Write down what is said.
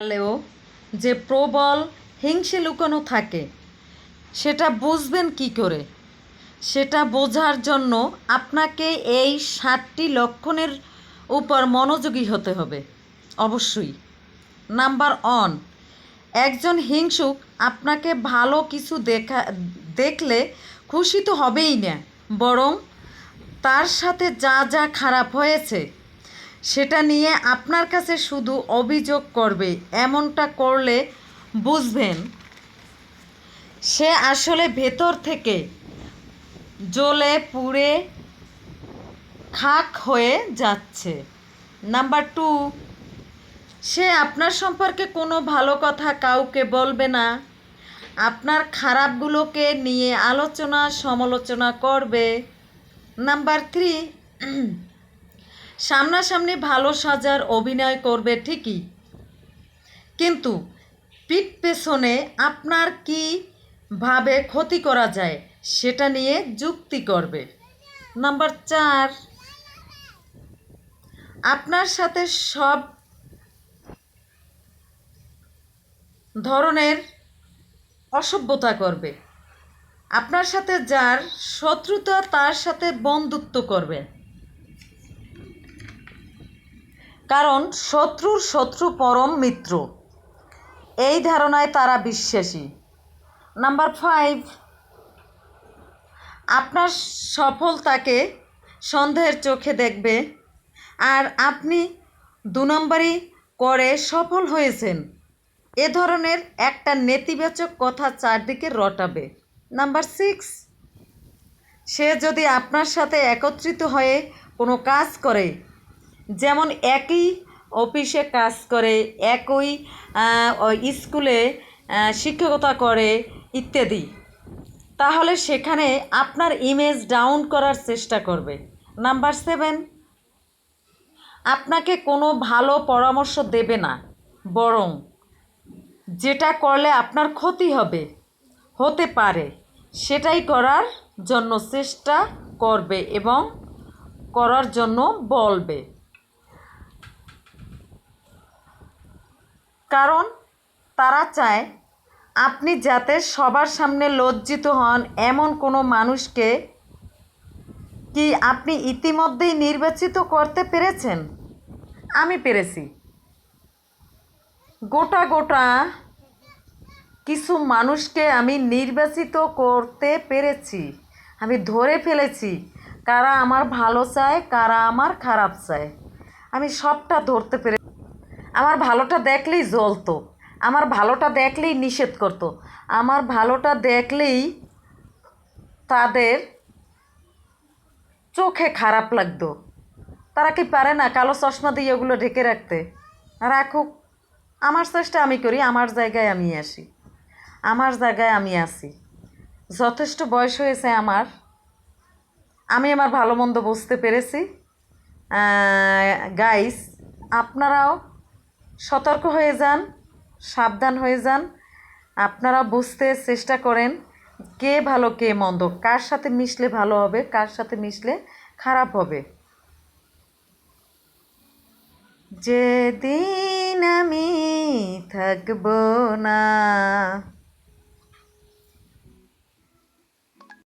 হলেও যে প্রবল, হিংসে লুকানো থাকে, সেটা বুঝবেন কি করে? সেটা বোঝার জন্য আপনাকে এই সাতটি লক্ষণের উপর মনোযোগী হতে হবে, অবশ্যই। নাম্বার অন একজন হিংসুক আপনাকে ভালো কিছু দেখা, দেখলে খুশি তো হবেই না, বরং তার সাথে যা যা খারাপ হয়েছে সেটা নিয়ে আপনার কাছে শুধু অভিযোগ করবে, এমনটা করলে বুঝবেন। সে আসলে ভেতর থেকে জ্বলে পুড়ে খাক হয়ে যাচ্ছে। নাম্বার টু, সে আপনার সম্পর্কে কোনো ভালো কথা কাউকে বলবে না। আপনার খারাপগুলোকে নিয়ে আলোচনা সমালোচনা করবে। নাম্বার থ্রি সামনাসামনি ভালো সাজার অভিনয় করবে ঠিকই। কিন্তু পিঠ পেছনে আপনার কি ভাবে ক্ষতি করা যায় সেটা নিয়ে যুক্তি করবে। নাম্বার চার, আপনার সাথে সব ধরনের অসভ্যতা করবে। আপনার সাথে যার শত্রুতা তার সাথে বন্ধুত্ব করবে। কারণ শত্রুর শত্রু পরম মিত্র। এই ধারণায় তারা বিশ্বাসী। নাম্বার ফাইভ, আপনার সফলতাকে সন্দেহের চোখে দেখবে আর আপনি দু নম্বরই করে সফল হয়েছেন। এ ধরনের একটা নেতিবাচক কথা চারদিকে রটাবে। নাম্বার সিক্স, সে যদি আপনার সাথে একত্রিত হয়ে কোনো কাজ করে যেমন একই অফিসে কাজ করে, একই স্কুলে শিক্ষকতা করে ইত্যাদি। তাহলে সেখানে আপনার ইমেজ ডাউন করার চেষ্টা করবে। নাম্বার সেভেন আপনাকে কোনো ভালো পরামর্শ দেবে না, বরং যেটা করলে আপনার ক্ষতি হবে, হতে পারে, সেটাই করার জন্য চেষ্টা করবে এবং করার জন্য বলবে। কারণ তারা চায় আপনি যাতে সবার সামনে লজ্জিত হন এমন কোনো মানুষকে কি আপনি ইতিমধ্যেই নির্বাচিত করতে পেরেছেন? আমি পেরেছি। গোটা গোটা কিছু মানুষকে আমি নির্বাচিত করতে পেরেছি। আমি ধরে ফেলেছি, কারা আমার ভালো চায়, কারা আমার খারাপ চায়। আমি সবটা ধরতে পেরে আমার ভালোটা দেখলেই জ্বলতো। আমার ভালোটা দেখলেই নিষেধ করতো। আমার ভালোটা দেখলেই তাদের চোখে খারাপ লাগতো। তারা কি পারে না কালো চশমা দিয়ে ওগুলো ঢেকে রাখতে? রাখুক, আমার চেষ্টা আমি করি, আমার জায়গায় আমি আসি। আমার জায়গায় আমি আসি। যথেষ্ট বয়স হয়েছে আমার। আমি আমার ভালো মন্দ বুঝতে পেরেছি। গাইস আপনারাও সতর্ক হয়ে যান, সাবধান হয়ে যান। আপনারা বুঝতে চেষ্টা করেন কে ভালো, কে মন্দ, কার সাথে মিশলে ভালো হবে, কার সাথে মিশলে খারাপ হবে। যেদিন আমি থাকব না